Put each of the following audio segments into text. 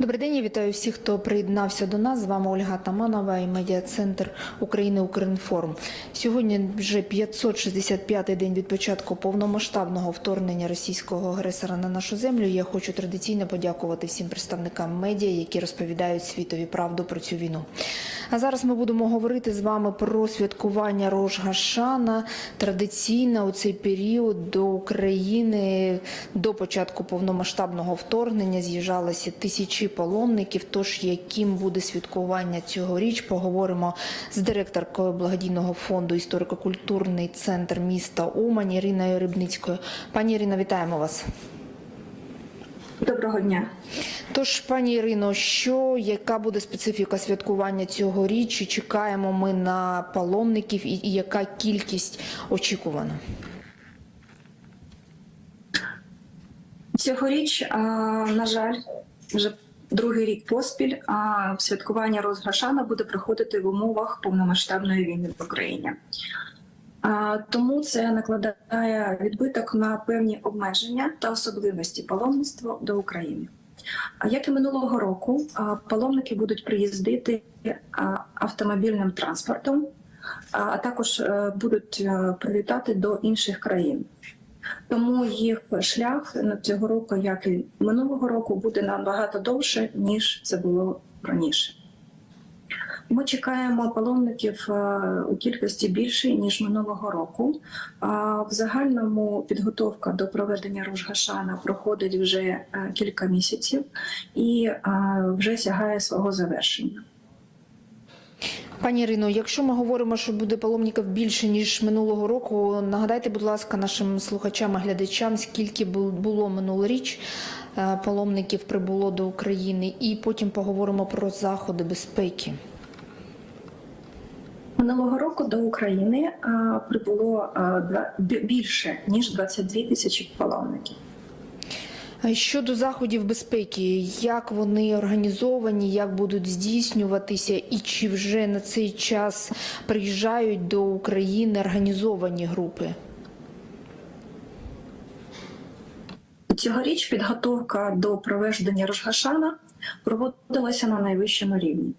Добрий день, я вітаю всіх, хто приєднався до нас. З вами Ольга Таманова і медіа-центр України Укрінформ. Сьогодні вже 565-й день від початку повномасштабного вторгнення російського агресора на нашу землю. Я хочу традиційно подякувати всім представникам медіа, які розповідають світові правду про цю війну. А зараз ми будемо говорити з вами про святкування Рож Гашана. Традиційно у цей період до України до початку повномасштабного вторгнення з'їжджалися тисячі паломників. Тож яким буде святкування цьогоріч, поговоримо з директоркою благодійного фонду історико-культурний центр міста Умань Іриною Рибницькою. Пані Ірино, вітаємо вас. Доброго дня. Тож, пані Ірино, що яка буде специфіка святкування цього річ? Чи чекаємо ми на паломників, і, і яка кількість очікувана? Цьогоріч, а, на жаль, вже другий рік поспіль а, святкування Розгашана буде проходити в умовах повномасштабної війни в Україні. Тому це накладає відбиток на певні обмеження та особливості паломництва до України. Як і минулого року, паломники будуть приїздити автомобільним транспортом, а а також е, будуть е, прилітати до інших країн. Тому їх шлях цього року, як і минулого року, буде набагато довше, ніж це було раніше. Ми чекаємо паломників е, у кількості більше, ніж минулого року. В загальному підготовка до проведення Рожгашана проходить вже е, кілька місяців і е, вже сягає свого завершення. Пані Ірино, якщо ми говоримо, що буде паломників більше ніж минулого року, нагадайте, будь ласка, нашим слухачам і глядачам, скільки бу- було минулоріч паломників прибуло до України, і потім поговоримо про заходи безпеки. Минулого року до України прибуло більше ніж 22 тисячі паломників. Щодо заходів безпеки, як вони організовані, як будуть здійснюватися, і чи вже на цей час приїжджають до України організовані групи? Цьогоріч підготовка до проведення Рожгашана проводилася на найвищому рівні.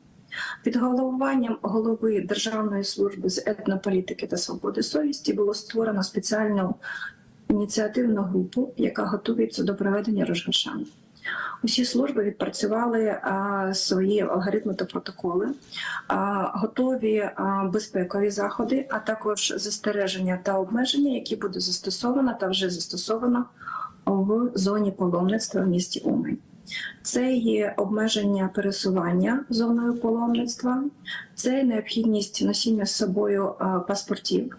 Під головуванням голови Державної служби з етнополітики та свободи совісті було створено спеціальну ініціативну групу, яка готується до проведення Рожгашану. Усі служби відпрацювали а, свої алгоритми та протоколи, а, готові а, безпекові заходи, а також застереження та обмеження, які буде застосовано та вже застосовано в зоні паломництва в місті Умань. Це є обмеження пересування зоною паломництва, це необхідність носіння з собою паспортів,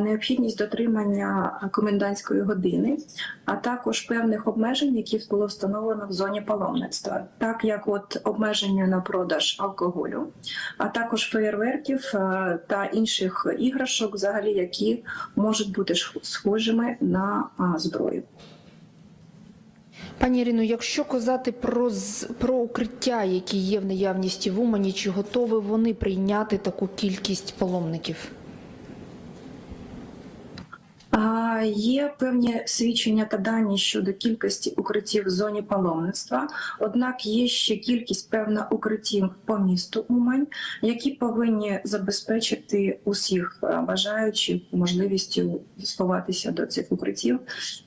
необхідність дотримання комендантської години, а також певних обмежень, які було встановлено в зоні паломництва, так як от обмеження на продаж алкоголю, а також феєрверків та інших іграшок, взагалі, які можуть бути схожими на зброю. Пані Ірино, якщо казати про про укриття, які є в наявності в Умані, чи готові вони прийняти таку кількість паломників? А, Є певні свідчення та дані щодо кількості укриттів в зоні паломництва. Однак є ще кількість певна укриттів по місту Умань, які повинні забезпечити усіх е, бажаючих можливістю сховатися до цих укриттів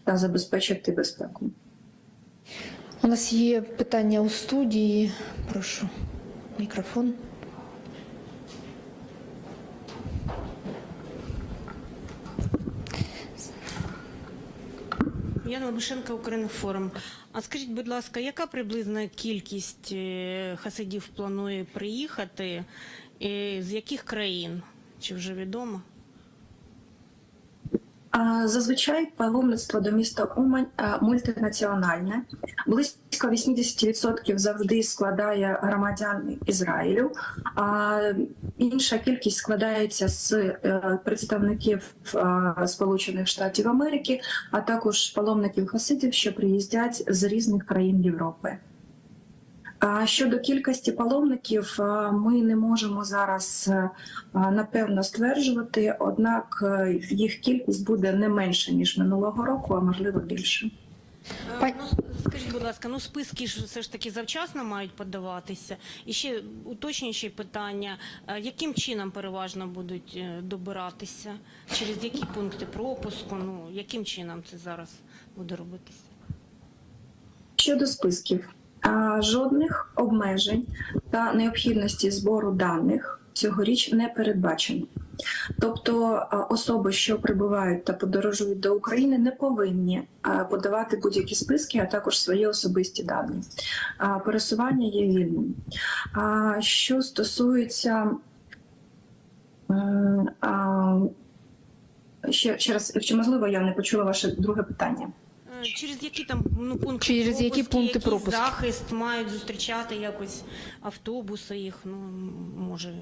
та забезпечити безпеку. У нас є питання у студії. Прошу мікрофон. Яна Лабушенко, Укрінформ. А скажіть, будь ласка, яка приблизна кількість е, хасидів планує приїхати? І з яких країн? Чи вже відомо? Зазвичай паломництво до міста Умань мультинаціональне. Близько 80% завжди складає громадян Ізраїлю. А інша кількість складається з е, представників Сполучених Штатів Америки, а також паломників хасидів, що приїздять з різних країн Європи. А щодо кількості паломників, ми не можемо зараз е, напевно стверджувати, однак е, їх кількість буде не менше ніж минулого року, а можливо більше. Пань- Ну, Скажіть, будь ласка, ну списки ж все ж таки завчасно мають подаватися. І ще уточнюючі питання: Е, яким чином переважно будуть е, добиратися? Через які пункти пропуску? Ну яким чином це зараз буде робитися? Щодо списків, жодних обмежень та необхідності збору даних цьогоріч не передбачено. Тобто особи, що прибувають та подорожують до України, не повинні подавати будь-які списки, а також свої особисті дані. Пересування є вільним. Що стосується ще, ще раз, чи можливо я не почула ваше друге питання? Через які там ну пункти Через які пропуску, пункти який пропуску? захист мають зустрічати якось автобуси їх? Ну може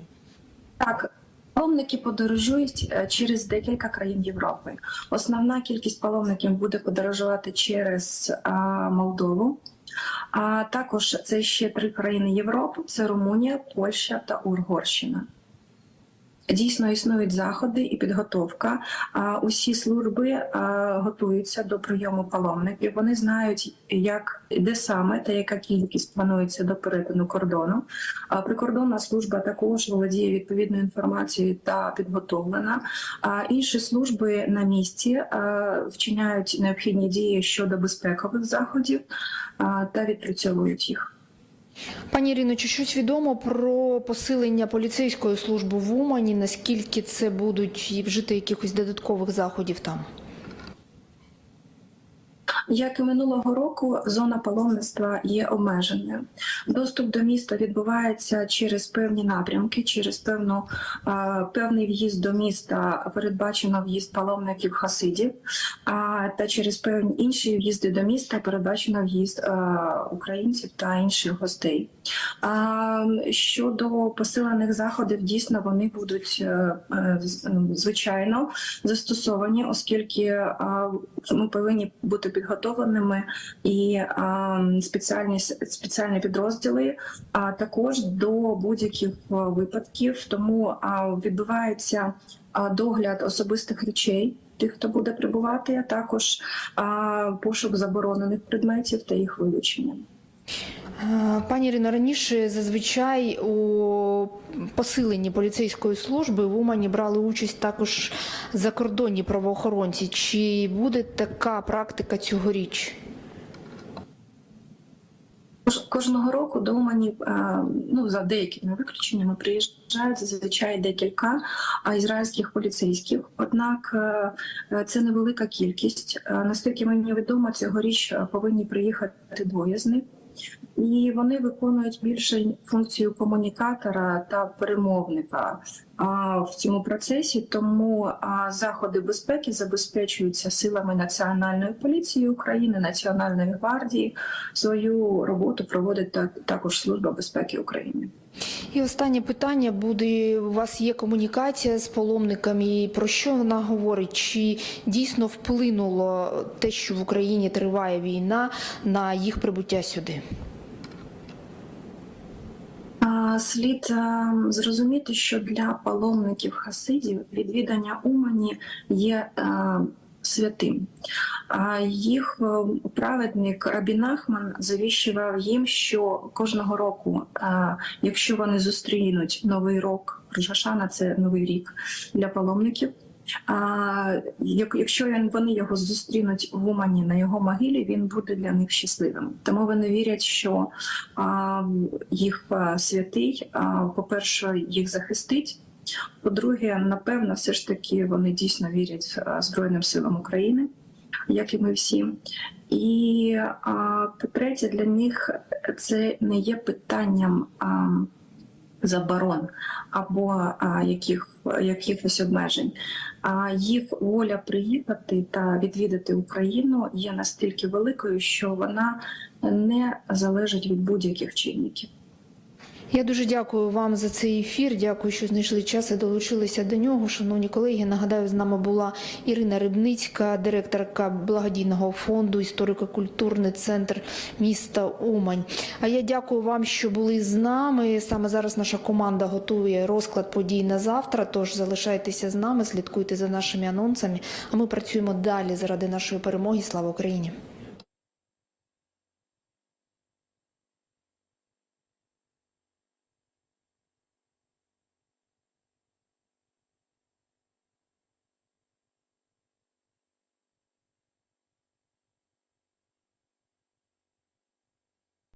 Так, паломники подорожують е, через декілька країн Європи. Основна кількість паломників буде подорожувати через а, Молдову. А також це ще три країни Європи: це Румунія, Польща та Угорщина. Дійсно існують заходи і підготовка. А усі служби готуються до прийому паломників. Вони знають, як де саме та яка кількість планується до перетину кордону. Прикордонна служба також володіє відповідною інформацією та підготовлена. А інші служби на місці вчиняють необхідні дії щодо безпекових заходів та відпрацьовують їх. Пані Ірино, чи щось відомо про посилення поліцейської служби в Умані? Наскільки це будуть вжити якихось додаткових заходів там? Як і минулого року, зона паломництва є обмеженою. Доступ до міста відбувається через певні напрямки, через певну а, певний в'їзд до міста передбачено в'їзд паломників хасидів, а та через певні інші в'їзди до міста передбачено в'їзд а, українців та інших гостей. Щодо посилених заходів, дійсно вони будуть е, е, звичайно застосовані, оскільки ми повинні бути підготовленими і спеціальні спеціальні підрозділи, а також до будь-яких е, випадків. Тому відбувається догляд особистих речей. Тих, хто буде прибувати, а також а, пошук заборонених предметів та їх вилучення. Е, Пані Ірино, раніше зазвичай у посиленні поліцейської служби в Умані брали участь також закордонні правоохоронці. Чи буде така практика цьогоріч? Кожного року до Умані, е, ну за деякими виключеннями, приїжджають зазвичай декілька ізраїльських поліцейських. Однак е, це невелика кількість. Наскільки мені відомо, цьогоріч повинні приїхати двоє з них. І вони виконують більше функцію комунікатора та перемовника в цьому процесі. Тому заходи безпеки забезпечуються силами Національної поліції України, Національної гвардії. Свою роботу проводить так, також Служба безпеки України. І останнє питання буде: у вас є комунікація з паломниками? І Про що вона говорить? Чи дійсно вплинуло те, що в Україні триває війна на їх прибуття сюди? Слід е, зрозуміти, що для паломників хасидів відвідання Умані є е, святим. А їх е, праведник Рабін Нахман завіщував їм, що кожного року, якщо вони зустрінуть новий рок, Рожашана це новий рік для паломників. Якщо вони його зустрінуть в Умані на його могилі, він буде для них щасливим. Тому вони вірять, що їх а, святий, по-перше, їх захистить. По-друге, напевно, все ж таки вони дійсно вірять Збройним силам України, як і ми всі. І по-третє, для них це не є питанням. Заборон або яких, якихось обмежень. А їх воля приїхати та відвідати Україну є настільки великою, що вона не залежить від будь-яких чинників. Я дуже дякую вам за цей ефір. Дякую, що знайшли час і долучилися до нього. Шановні колеги, нагадаю, з нами була Ірина Рибницька, директорка благодійного фонду історико-культурний центр міста Умань. А я дякую вам, що були з нами. Саме зараз наша команда готує розклад подій на завтра. Тож залишайтеся з нами, слідкуйте за нашими анонсами. А ми працюємо далі заради нашої перемоги. Слава Україні!